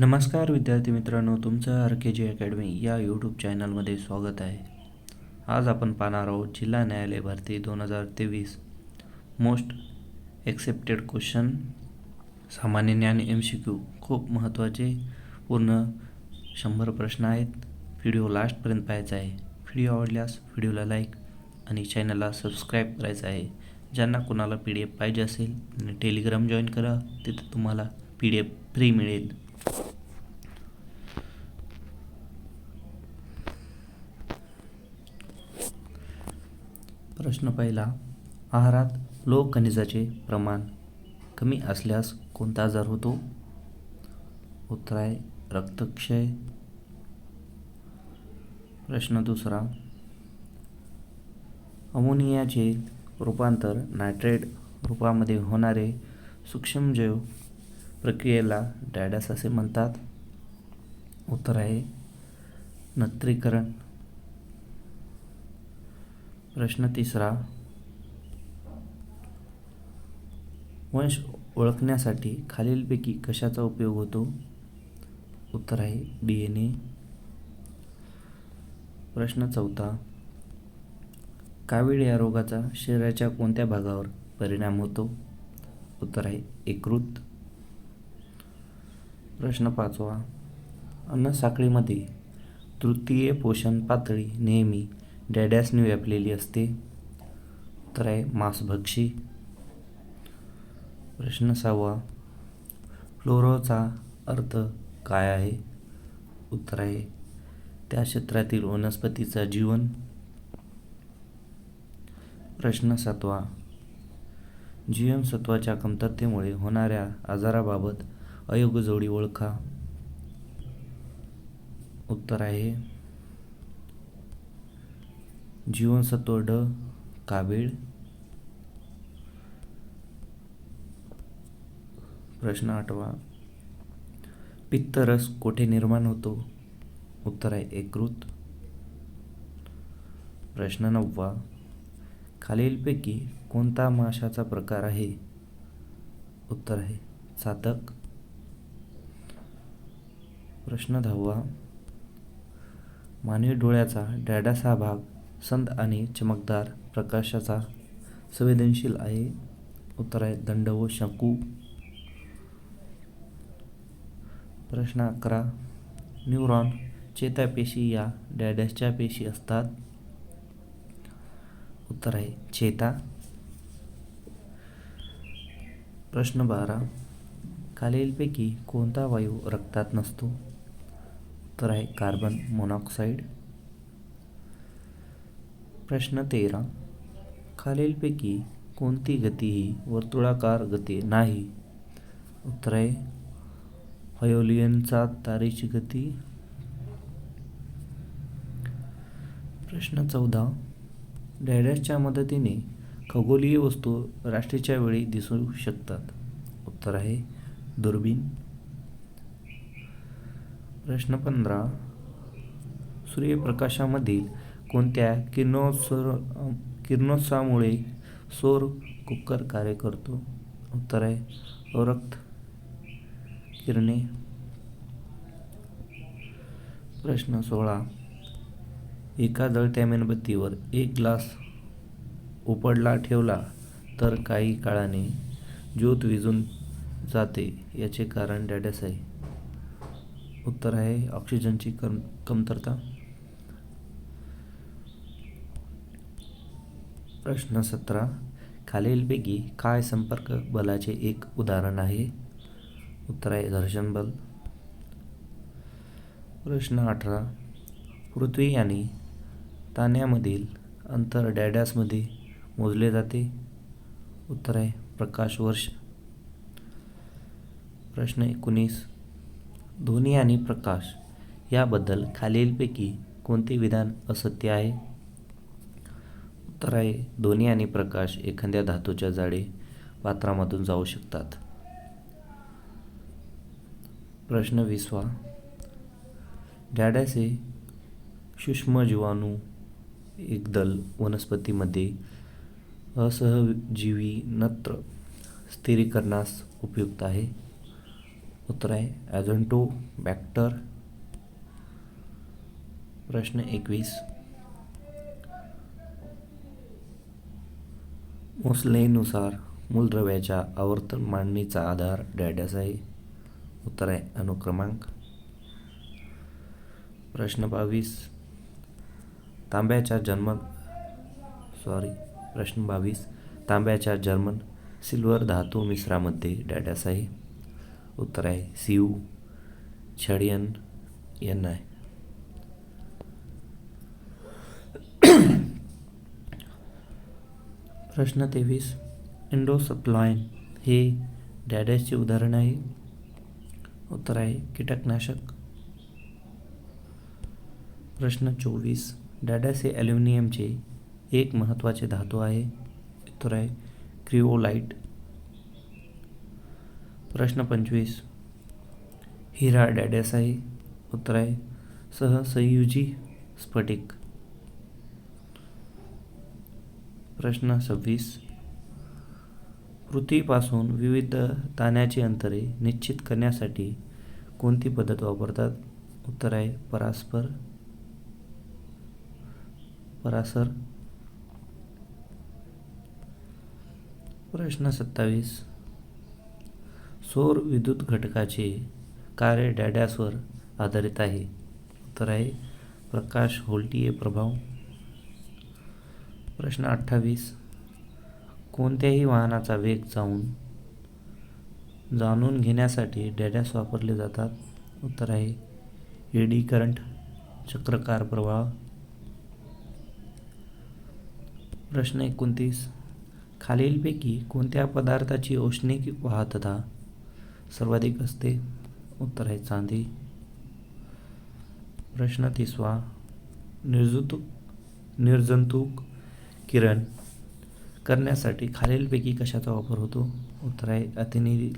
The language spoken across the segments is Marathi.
नमस्कार विद्यार्थी मित्रांनो तुमचं आर के जी अकॅडमी या यूट्यूब चॅनलमध्ये स्वागत आहे. आज आपण पाहणार आहोत जिल्हा न्यायालय भरती दोन हजार तेवीस. मोस्ट एक्सेप्टेड क्वेश्चन सामान्य ज्ञान एम सी क्यू खूप महत्त्वाचे पूर्ण शंभर प्रश्न आहेत. व्हिडिओ लास्टपर्यंत पाहायचा आहे. व्हिडिओ आवडल्यास व्हिडिओला लाईक आणि चॅनलला सबस्क्राईब करायचं आहे. ज्यांना कोणाला पी डी एफ पाहिजे असेल त्यांनी टेलिग्राम जॉईन करा. तिथं तुम्हाला पी डी एफ फ्री मिळेल. प्रश्न पहिला आहारात लोह खनिजाचे प्रमाण कमी असल्यास कोणता आजार होतो? उत्तर आहे रक्तक्षय. प्रश्न दुसरा अमोनियाचे रूपांतर नायट्रेट रूपामध्ये होणारे सूक्ष्मजैव प्रक्रियेला डॅडस असे म्हणतात. उत्तर आहे नत्रीकरण. प्रश्न तिसरा. वंश ओळखण्यासाठी खालीलपैकी कशाचा उपयोग होतो? उत्तर आहे डी एन ए प्रश्न चौथा. कावीळ या रोगाचा शरीराच्या कोणत्या भागावर परिणाम होतो? उत्तर आहे एकृत प्रश्न पाचवा. अन्नसाखळीमध्ये तृतीय पोषण पातळी नेहमी डॅडॅसने व्यापलेली असते. उत्तर आहे मांसभक्षी प्रश्न सहावा. फ्लोरोचा अर्थ काय आहे? उत्तर आहे त्या क्षेत्रातील वनस्पतीचा जीवन. प्रश्न सातवा. जीवनसत्वाच्या कमतरतेमुळे होणाऱ्या आजाराबाबत अयोग्य जोडी ओळखा. उत्तर आहे जीवनसत्व ड कावीळ प्रश्न आठवा. पित्तरस कोठे निर्माण होतो? उत्तर आहे एकृत प्रश्न नववा. खालीलपैकी कोणता माशाचा प्रकार आहे? उत्तर आहे चातक प्रश्न दहावा. मानवी डोळ्याचा डॅडासा भाग संत आणि चमकदार प्रकाशाचा संवेदनशील आहे. उत्तर आहे दंड व शंकू. प्रश्न अकरा. न्यूरॉन चेतापेशी या डॅडॅसच्या पेशी असतात. उत्तर आहे चेता. प्रश्न बारा. खालीलपैकी कोणता वायू रक्तात नसतो? उत्तर आहे कार्बन मोनॉक्साईड. प्रश्न तेरा. खालीलपैकी कोणती गती ही वर्तुळाकार गती नाही? उत्तर आहे हयोलियनचा तारेची गती. प्रश्न चौदा. डॅडॅसच्या मदतीने खगोलीय वस्तू राष्ट्रीच्या वेळी दिसू शकतात. उत्तर आहे दुर्बीण. प्रश्न पंधरा. सूर्यप्रकाशामधील कोणत्या किरणोत्सर किरणोत्सामुळे सौर कुकर कार्य करतो? उत्तर आहे अवरक्त किरणे. प्रश्न सोळा. एका जळत्या मेणबत्तीवर एक ग्लास उपडला ठेवला तर काही काळाने ज्योत विजून जाते याचे कारण डॅडस आहे. उत्तर आहे ऑक्सिजनची कम कमतरता. प्रश्न सतरा खालीलपैकी काय संपर्क बलाचे एक उदाहरण आहे? उत्तर आहे घर्षण बल. प्रश्न अठरा पृथ्वी आणि तान्यामधील अंतर डॅडॅसमध्ये मोजले जाते. उत्तर आहे प्रकाश वर्ष प्रश्न एकोणीस ध्वनी आणि प्रकाश याबद्दल खालीलपैकी कोणते विधान असत्य आहे? तर आहे ध्वनी आणि प्रकाश एखाद्या धातूच्या जाळे पात्रामधून जाऊ शकतात. प्रश्न विसवा डॅडॅस सूक्ष्म सूक्ष्मजीवाणू एकदल वनस्पतीमध्ये असहजीवी नत्र स्थिरीकरणास उपयुक्त आहे. उत्तर आहे ॲझंटो बॅक्टर. प्रश्न एकवीस. मोसलेनुसार मूलद्रव्याच्या आवर्तन मांडणीचा आधार डॅडॅस आहे. उत्तर आहे अनुक्रमांक. प्रश्न बावीस. तांब्याच्या जन्म सॉरी प्रश्न बावीस. तांब्याच्या जर्मन सिल्वर धातू मिश्रामध्ये डॅडॅस आहे. उत्तर आहे सीयू छडियन एन आहे. प्रश्न तेवीस. इंडोसप्लायन हे डॅडॅसचे उदाहरण आहे. उत्तर आहे कीटकनाशक. प्रश्न चोवीस. डॅडॅस हे ॲल्युमिनियमचे एक महत्त्वाचे धातू आहे. उत्तर आहे क्रिओलाइट. प्रश्न पंचवीस. हिरा डॅडॅस आहे. उत्तर आहे सहसंयुजी स्फटिक. प्रश्न सव्वीस. पृथ्वीपासून विविध ताण्याची अंतरे निश्चित करण्यासाठी कोणती पद्धत वापरतात? उत्तर आहे परास्पर. परासर प्रश्न सत्तावीस. सौर विद्युत घटकाचे कार्य डॅडॅसवर आधारित आहे. उत्तर आहे प्रकाश व्होल्टीय प्रभाव. प्रश्न अठ्ठावीस. कोणत्याही वाहनाचा वेग जाऊन जाणून घेण्यासाठी डॅडॅस वापरले जातात. उत्तर आहे एडी करंट चक्रकार प्रवाह. प्रश्न एकोणतीस. खालीलपैकी कोणत्या पदार्थाची औष्णिक वाहतता सर्वाधिक असते? उत्तर आहे चांदी. प्रश्न तिसवा. निर्जुतुक निर्जंतुक किरण करण्यासाठी खालीलपैकी कशाचा वापर होतो? उत्तर आहे अतिनील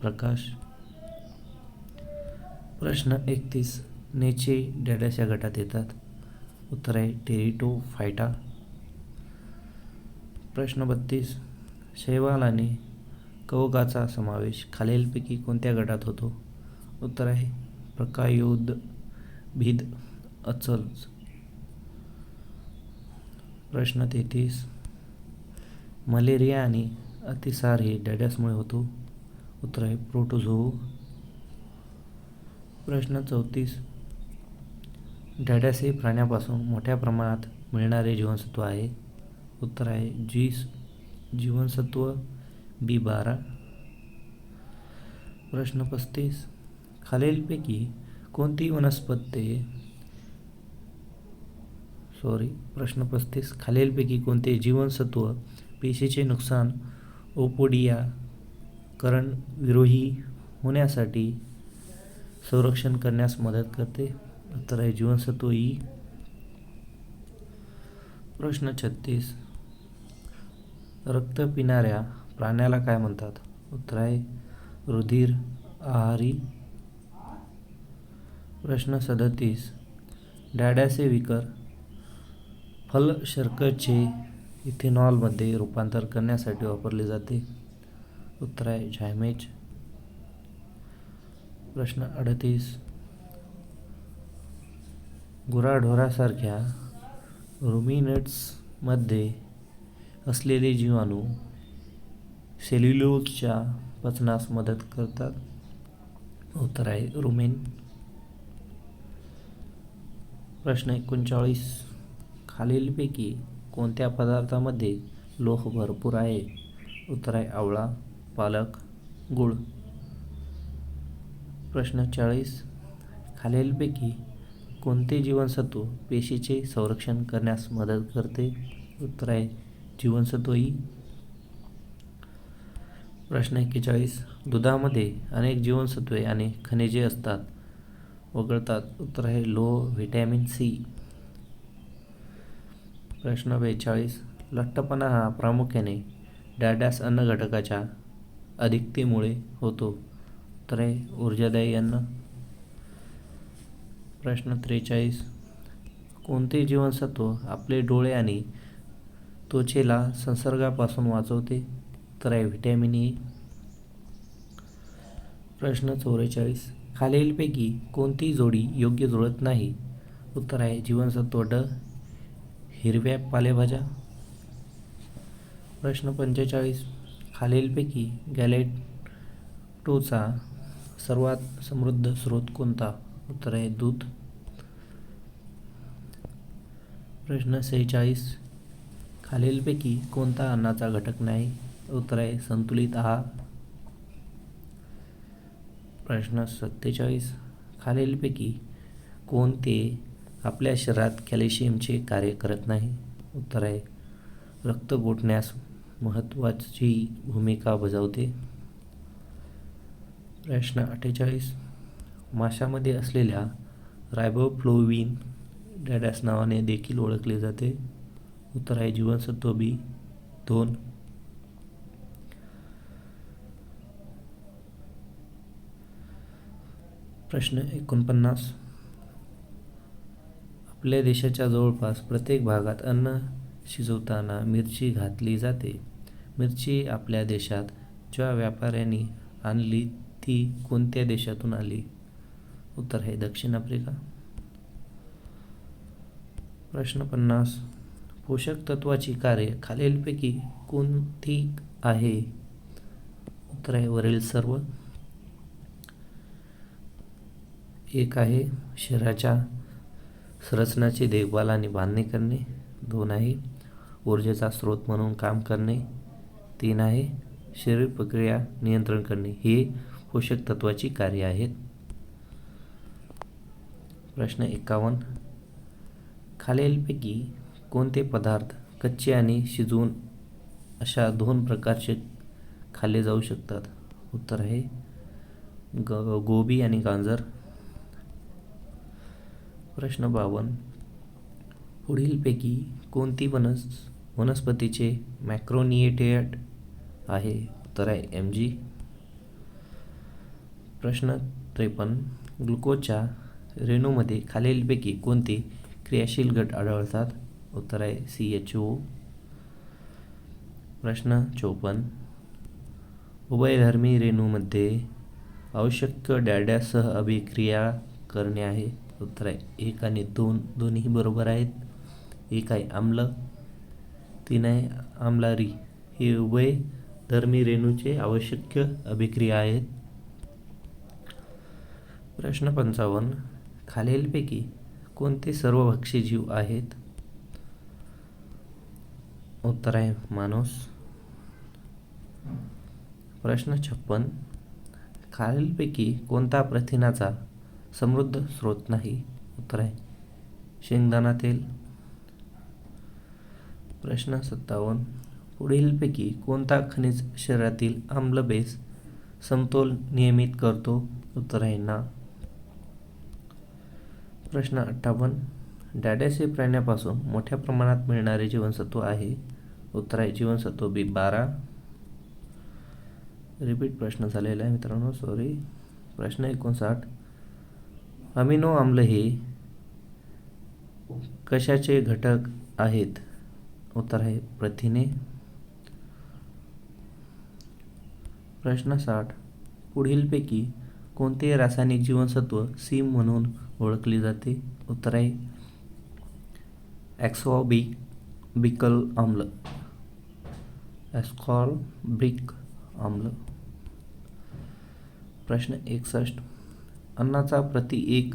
प्रकाश. प्रश्न एकतीस. नेचे डॅडॅस या गटात येतात. उत्तर आहे टेरिटो फायटा प्रश्न बत्तीस. शैवाल आणि कवगाचा समावेश खालीलपैकी कोणत्या गटात होतो? उत्तर आहे प्रकायोद भिद अचल प्रश्न तेहतीस. मलेरिया आणि अतिसार हे डॅडॅसमुळे होतो. उत्तर आहे प्रोटोझो प्रश्न चौतीस. डॅडॅस हे प्राण्यापासून मोठ्या प्रमाणात मिळणारे जीवनसत्व आहे. उत्तर आहे जीस. जीवनसत्व बी बारा. प्रश्न पस्तीस. खालीलपैकी कोणती वनस्पती सॉरी प्रश्न पस्तीस. खालीलपैकी कोणते जीवनसत्व पेशीचे नुकसान ओपोडिया करण विरोही होण्यासाठी संरक्षण करण्यास मदत करते? उत्तर आहे जीवनसत्व ई प्रश्न छत्तीस. रक्त पिणाऱ्या प्राण्याला काय म्हणतात? उत्तर आहे रुधिर आहारी. प्रश्न सदतीस. डॅडॅसे विकर फल शर्करचे इथेनॉलमध्ये रूपांतर करण्यासाठी वापरले जाते. उत्तर आहे झायमेज प्रश्न अडतीस. गुराढोरासारख्या रुमिनट्समध्ये असलेले जीवाणू सेल्युलोजच्या पचनास मदत करतात. उत्तर आहे रुमेन. प्रश्न एकोणचाळीस. खालीलपैकी कोणत्या पदार्थामध्ये लोह भरपूर आहे? उत्तर आहे आवळा पालक गुळ. प्रश्न चाळीस. खालीलपैकी कोणते जीवनसत्व पेशीचे संरक्षण करण्यास मदत करते? उत्तर आहे जीवनसत्व ई. प्रश्न एक्केचाळीस. दुधामध्ये अनेक जीवनसत्वे आणि खनिजे असतात. वगळतात उत्तर आहे लो व्हिटॅमिन सी. प्रश्न बेचाळीस. लठ्ठपणा हा प्रामुख्याने डॅडॅस अन्न घटकाच्या अधिकतेमुळे होतो. उत्तर ऊर्जादायी अन्न. प्रश्न त्रेचाळीस. कोणते जीवनसत्व आपले डोळे आणि त्वचेला संसर्गापासून वाचवते? तर आहे व्हिटॅमिन ई. प्रश्न चौवेचाळीस. खालीलपैकी कोणती जोडी योग्य जुळत नाही? उत्तर आहे जीवनसत्व ड हिरव्या पालेभाज्या. प्रश्न पंचेचाळीस. खालीलपैकी गॅलेट टूचा सर्वात समृद्ध स्रोत कोणता? उत्तर आहे दूध. प्रश्न सेहेचाळीस. खालीलपैकी कोणता अन्नाचा घटक नाही? उत्तर आहे संतुलित आहार. प्रश्न सत्तेचाळीस. खालीलपैकी कोणते आपल्या शरीरात कॅल्शियमचे कार्य करत नाही. उत्तर आहे रक्त गोठण्यास महत्त्वाची भूमिका बजावते. प्रश्न अठ्ठेचाळीस. माशामध्ये असलेल्या रायबोफ्लोविन डॅडॅस नावाने देखील ओळखले जाते. उत्तर आहे जीवनसत्व बी दोन. प्रश्न एकोणपन्नास. आपल्या देशाच्या जवळपास प्रत्येक भागात अन्न शिजवताना मिरची घातली जाते. मिरची आपल्या देशात ज्या व्यापाऱ्यांनी आणली ती कोणत्या देशातून आली? उत्तर आहे दक्षिण आफ्रिका. प्रश्न पन्नास. पोषक तत्वाची कार्य खालीलपैकी कोणती आहे? उत्तर आहे वरील सर्व. एक आहे शरीराच्या संरचनाची देखभाल आणि बांधणी करणे. दोन आहे ऊर्जेचा स्रोत म्हणून काम करणे. तीन आहे शरीर प्रक्रिया नियंत्रण करणे. हे पोषक तत्वाची कार्य आहेत. प्रश्न एकावन्न. खालीलपैकी कोणते पदार्थ कच्चे आणि शिजवून अशा दोन प्रकारचे खाल्ले जाऊ शकतात? उत्तर आहे ग गोबी आणि गाजर. प्रश्न बावन्न पुढीलपैकी कोणती वनस वनस्पतीचे मॅक्रोनिएटेट आहे? उत्तर आहे एम जी प्रश्न त्रेपन्न. ग्लुकोजच्या रेणूमध्ये खालीलपैकी कोणते क्रियाशील गट आढळतात? उत्तर आहे सी एच ओ प्रश्न चोपन्न. उभयधर्मी रेणूमध्ये आवश्यक डॅड्यासह अभिक्रिया करणे आहे. उत्तर आहे. एक आणि दोन दोन्ही बरोबर आहेत. एक आहे आम्ल तीन आहे आम्लारी. हे उभय धर्मी रेणूचे आवश्यक अभिक्रिया आहेत. प्रश्न पंचावन्न. खालीलपैकी कोणते सर्वभक्षी जीव आहेत? उत्तर आहे माणूस. प्रश्न छप्पन. खालीलपैकी कोणता प्रथिनाचा समृद्ध स्रोत नाही. उत्तर आहे. शेंगदाणा तेल प्रश्न सत्तावन्न. पुढीलपैकी कोणता खनिज शरीरातील आम्लबेस समतोल नियमित करतो? उत्तर आहे ना. प्रश्न अठ्ठावन्न. डॅडॅस हे प्राण्यापासून मोठ्या प्रमाणात मिळणारे जीवनसत्व आहे. उत्तर आहे जीवनसत्व बी बारा. रिपीट प्रश्न झालेला आहे मित्रांनो सॉरी प्रश्न एकोणसाठ. अमिनो आम्ल हे कशाचे घटक आहेत? उत्तर आहे प्रथिने. प्रश्न साठ. पुढीलपैकी कोणते रासायनिक जीवनसत्व सीम म्हणून ओळखले जाते? उत्तर आहे ॲक्सॉबी बिकल आम्ल. ॲस्कॉर्बिक आम्ल. प्रश्न एकसष्ट. अन्नाचा प्रति एक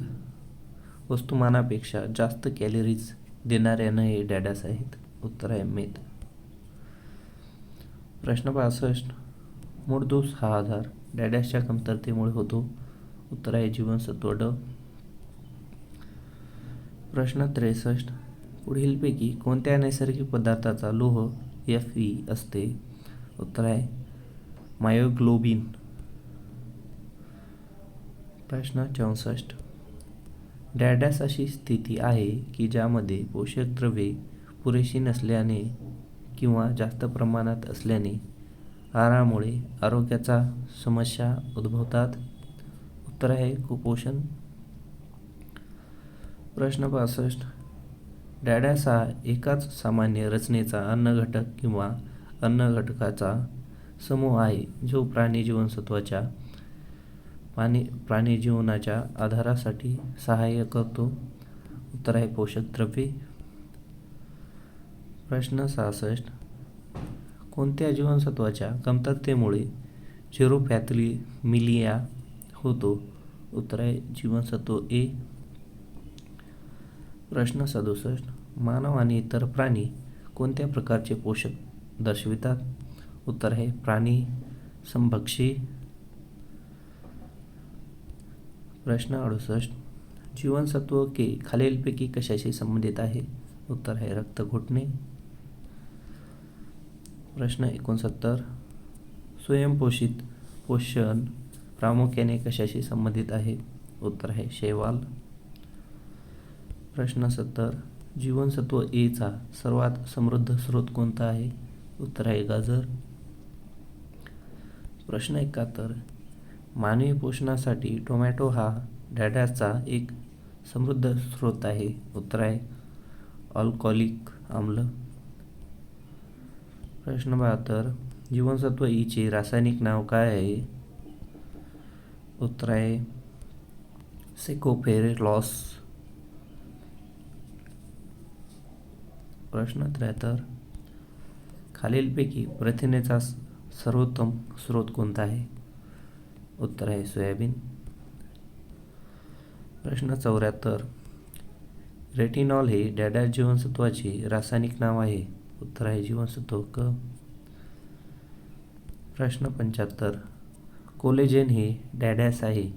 वस्तुमानापेक्षा जास्त कॅलरीज देणाऱ्यानं हे डॅडास आहेत. उत्तर आहे मेद प्रश्न बासष्ट मूळदोष हा आधार डॅडॅसच्या कमतरतेमुळे होतो. उत्तर आहे जीवनसत्व ड. प्रश्न त्रेसष्ट. पुढीलपैकी कोणत्या नैसर्गिक पदार्थाचा लोह एफ ई असते? उत्तर आहे मायोग्लोबिन प्रश्न चौसष्ट. डॅडॅस अशी स्थिती आहे की ज्यामध्ये पोषक द्रव्ये पुरेशी नसल्याने किंवा जास्त प्रमाणात असल्याने आहारामुळे आरोग्याचा समस्या उद्भवतात? उत्तर आहे कुपोषण. प्रश्न पासष्ट. डॅडॅस हा एकाच सामान्य रचनेचा अन्न घटक किंवा अन्न घटकाचा समूह आहे जो प्राणी जीवनसत्वाच्या पाणी प्राणी जीवनाच्या आधारासाठी सहाय्य करतो. उत्तर आहे पोषक द्रव्ये. प्रश्न सहासष्ट. कोणत्या जीवनसत्वाच्या कमतरतेमुळे झिरोपॅथली मिलिया होतो? उत्तर आहे जीवनसत्व ए. प्रश्न सदुसष्ट. मानव आणि इतर प्राणी कोणत्या प्रकारचे पोषक दर्शवितात? उत्तर आहे प्राणी संभक्षी प्रश्न अडुसष्ट जीवनसत्व के खालीलपैकी कशाशी संबंधित आहे? उत्तर आहे रक्त घोटणे. प्रश्न एकोणसत्तर. स्वयंपोषित पोषण प्रामुख्याने कशाशी संबंधित आहे? उत्तर आहे शैवाल. प्रश्न सत्तर. जीवनसत्व एचा सर्वात समृद्ध स्रोत कोणता आहे? उत्तर आहे गाजर. प्रश्न एकाहत्तर. मानवी पोषणासाठी टोमॅटो हा डॅडाचा एक समृद्ध स्रोत आहे. उत्तर आहे अल्कॉलिक आम्ल. प्रश्न बहात्तर. जीवनसत्व ईचे रासायनिक नाव काय आहे? उत्तर आहे सेकोफेरलॉस. प्रश्न त्र्याहत्तर. खालीलपैकी प्रथिनेचा स- सर्वोत्तम स्रोत कोणता आहे? उत्तर आहे सोयाबीन. प्रश्न चौऱ्याहत्तर. रेटिनॉल हे डॅडा जीवनसत्वाचे रासायनिक नाव आहे. उत्तर आहे जीवनसत्व क. प्रश्न पंच्याहत्तर. कोलेजेन हे डॅडॅस आहे.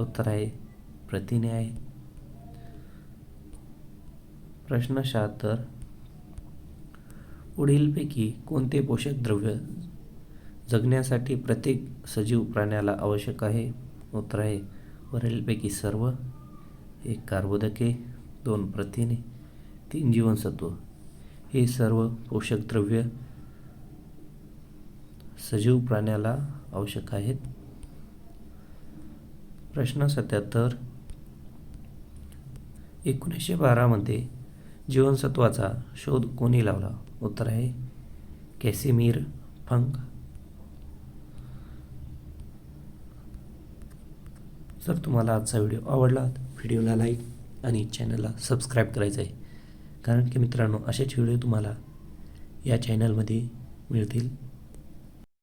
उत्तर आहे प्रथिने आहे. प्रश्न शहात्तर. पुढीलपैकी कोणते पोषक द्रव्य जगण्यासाठी प्रत्येक सजीव प्राण्याला आवश्यक आहे. उत्तर आहे वरीलपैकी सर्व एक कार्बोदके दोन प्रथिने तीन जीवनसत्व. हे सर्व पोषक द्रव्य सजीव प्राण्याला आवश्यक आहेत. प्रश्न सत्याहत्तर. एकोणीसशे बारामध्ये जीवनसत्वाचा शोध कोणी लावला? उत्तर आहे कॅसिमीर फंक जर तुम्हाला आजचा व्हिडिओ आवडला व्हिडिओला लाईक आणि चॅनलला सबस्क्राईब करायचं आहे. कारण की मित्रांनो असेच व्हिडिओ तुम्हाला या चॅनलमध्ये मिळतील.